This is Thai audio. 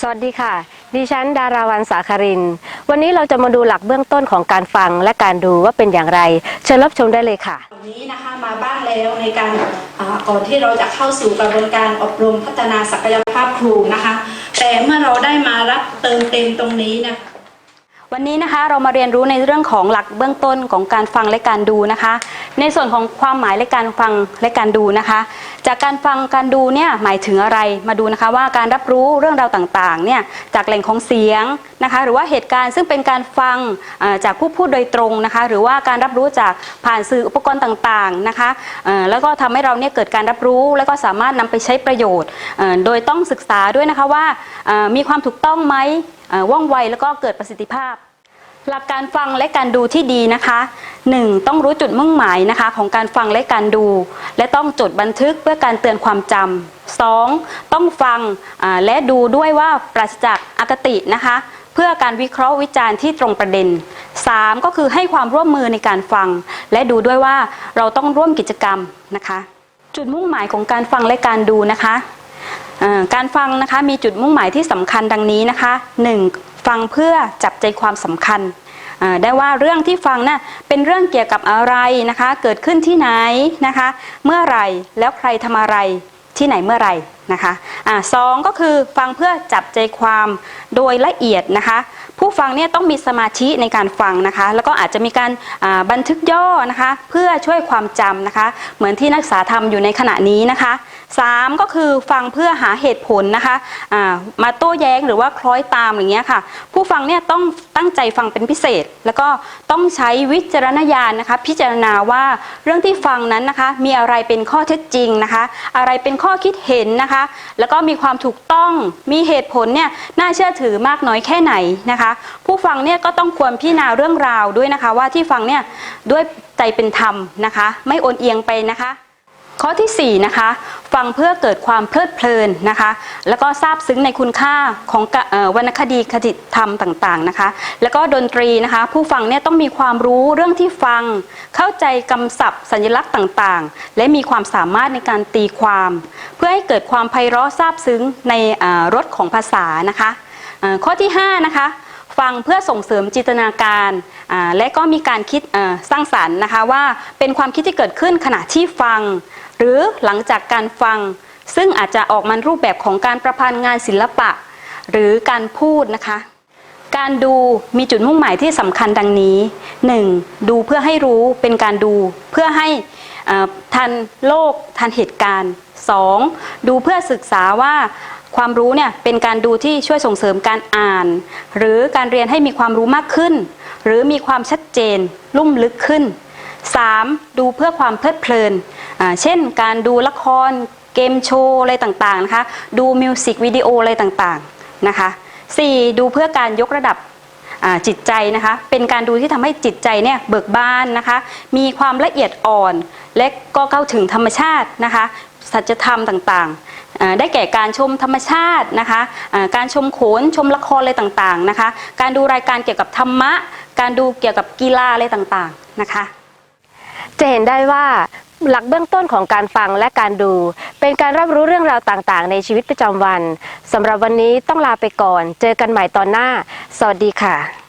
สวัสดีค่ะ ดิฉันดาราวันสาคาริน วันนี้เราจะมาดูหลักเบื้องต้นของการฟังและการดูว่าเป็นอย่างไร เชิญรับชมได้เลยค่ะ วันนี้นะคะมาบ้านแล้วในการก่อนที่เราจะเข้าสู่กระบวนการอบรมพัฒนาศักยภาพครูนะคะ แต่เมื่อเราได้มารับเติมเต็มตรงนี้นะคะ วันนี้นะคะเรามาเรียนรู้ในเรื่องของหลักเบื้องต้นของการฟังและการดูนะคะ ในส่วนของความหมายและการฟังและการดูนะคะ จากการฟังการดูเนี่ยหมายถึงอะไรมาดูนะคะว่าการรับรู้เรื่องราวต่างๆเนี่ยจากแหล่งของเสียงนะคะ หรือว่าเหตุการณ์ซึ่งเป็นการฟังจากผู้พูดโดยตรงนะคะ หรือว่าการรับรู้จากผ่านสื่ออุปกรณ์ต่างๆนะคะแล้วก็ทำให้เราเนี่ยเกิดการรับรู้แล้วก็สามารถนำไปใช้ประโยชน์ โดยต้องศึกษาด้วยนะคะว่ามีความถูกต้องไหม ว่องไวแล้วก็เกิดประสิทธิภาพ หลักการฟังและการดูที่ดีนะคะ 1. ต้องรู้จุดมุ่งหมายนะคะ ของการฟังและการดู และต้องจดบันทึกเพื่อการเตือนความจำ 2. ต้องฟังและดูด้วยว่าปราศจากอคตินะคะ เพื่อการวิเคราะห์วิจารณ์ที่ตรงประเด็น 3. ก็คือให้ความร่วมมือในการฟัง และดูด้วยว่าเราต้องร่วมกิจกรรมนะคะ จุดมุ่งหมายของการฟังและการดูนะคะ การฟังนะคะมีจุดมุ่งหมายที่สำคัญดังนี้นะคะ 1. ฟังเพื่อจับใจความสำคัญได้ว่าเรื่องที่ฟังน่ะเป็นเรื่องเกี่ยวกับอะไรนะคะ เกิดขึ้นที่ไหนนะคะ เมื่อไรแล้วใครทำอะไรที่ไหนเมื่อไรนะคะอ่าสองก็คือฟังเพื่อจับใจความโดยละเอียดนะคะ ผู้ฟังเนี่ยต้องมีสมาธิในการฟังนะคะ แล้วก็อาจจะมีการบันทึกย่อนะคะ เพื่อช่วยความจำนะคะ เหมือนที่นักศึกษาทำอยู่ในขณะนี้นะคะ สามก็คือฟังเพื่อหาเหตุผลนะคะอ่ามาโต้แย้งหรือว่าคล้อยตามอย่างเงี้ยค่ะ ผู้ฟังเนี่ยต้องตั้งใจฟังเป็นพิเศษ แล้วก็ต้องใช้วิจารณญาณนะคะ พิจารณาว่าเรื่องที่ฟังนั้นนะคะ มีอะไรเป็นข้อเท็จจริงนะคะ อะไรเป็นข้อคิดเห็นนะคะ แล้วก็มีความถูกต้องมีเหตุผลเนี่ยน่าเชื่อถือมากน้อยแค่ไหนนะคะ ผู้ฟังเนี่ยก็ต้องควรพิจารณาเรื่องราวด้วยนะคะ ว่าที่ฟังเนี่ยด้วยใจเป็นธรรมนะคะ ไม่โอนเอียงไปนะคะ ข้อทีสี่4นะคะ ฟังเพื่อเกิดความเพลิดเพลินนะคะ แล้วก็ซาบซึ้งในคุณค่าของออวรรณคดีคติธรรมต่างๆนะคะ แล้วก็ดนตรีนะคะ ผู้ฟังเนี่ยต้องมีความรู้เรื่องที่ฟัง เข้าใจคำศัพท์ สัญลักษณ์ต่างๆ และมีความสามารถในการตีความ เพื่อให้เกิดความไพเราะซาบซึ้งในรสของภาษานะคะข้อที่5นะคะฟังเพื่อส่งเสริมจินตนาการและก็มีการคิดสร้างสรรค์นะคะว่าเป็นความคิดที่เกิดขึ้นขณะที่ฟัง หรือหลังจากการฟัง ซึ่งอาจจะออกมารูปแบบของการประพันธ์งานศิลปะ หรือการพูดนะคะ การดูมีจุดมุ่งหมายที่สำคัญดังนี้ 1. ดูเพื่อให้รู้เป็นการดูเพื่อให้ทันโลกทันเหตุการณ์ 2. ดูเพื่อศึกษาว่าความรู้เนี่ยเป็นการดูที่ช่วยส่งเสริมการอ่าน หรือการเรียนให้มีความรู้มากขึ้น หรือมีความชัดเจน ลุ่มลึกขึ้น 3. ดูเพื่อความเพลิดเพลิน เช่นการดูละครเกมโชว์อะไรต่างๆนะคะดูมิวสิกวิดีโออะไรต่างๆนะคะ 4. ดูเพื่อการยกระดับจิตใจนะคะ เป็นการดูที่ทำให้จิตใจเนี่ยเบิกบานนะคะ มีความละเอียดอ่อน และก็เข้าถึงธรรมชาตินะคะ สัจธรรมต่างๆ ได้แก่การชมธรรมชาตินะคะ การชมโขน ชมละครอะไรต่างๆนะคะ การดูรายการเกี่ยวกับธรรมะ การดูเกี่ยวกับกีฬาอะไรต่างๆนะคะ จะเห็นได้ว่า หลักเบื้องต้นของการฟังและการดู เป็นการรับรู้เรื่องราวต่างๆ ในชีวิตประจำวันสำหรับวันนี้ต้องลาไปก่อน เจอกันใหม่ตอนหน้า สวัสดีค่ะ